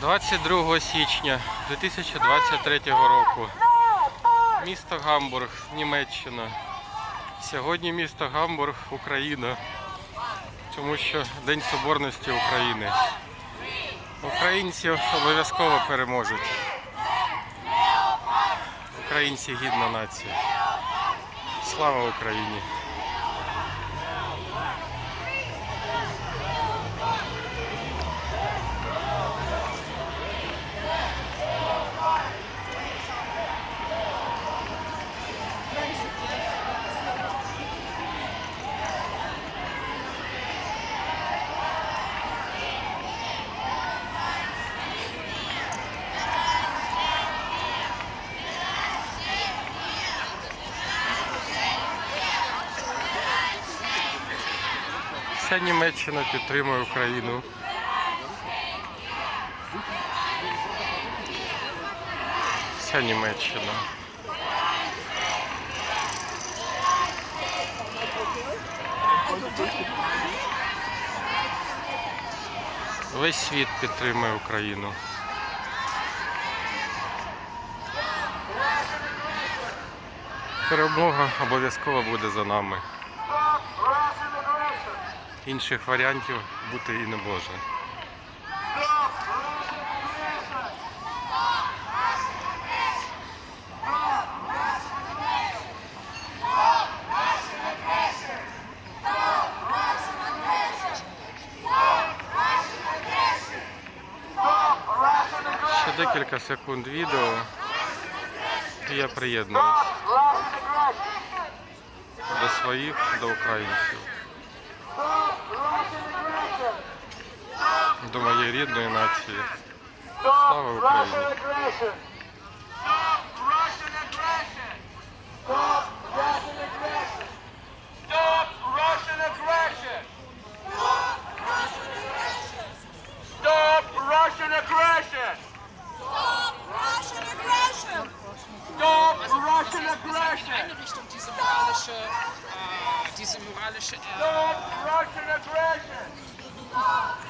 22 січня 2023 року. Місто Гамбург, Німеччина. Сьогодні місто Гамбург, Україна. Тому що День Соборності України. Українці обов'язково переможуть. Українці гідна нація. Слава Україні! Вся Німеччина підтримує Україну. Вся Німеччина. Весь світ підтримує Україну. Перемога обов'язково буде за нами. Інших варіантів бути і не може. Ще декілька секунд відео. І я приєднуюсь до своїх, до українців. До моєї рідної нації. Слава Україні! Stop Russian aggression! Stop Russian aggression! Stop Russian aggression! Stop Russian aggression! Einrichtung diese moralische, äh, äh, Stop Russian aggression!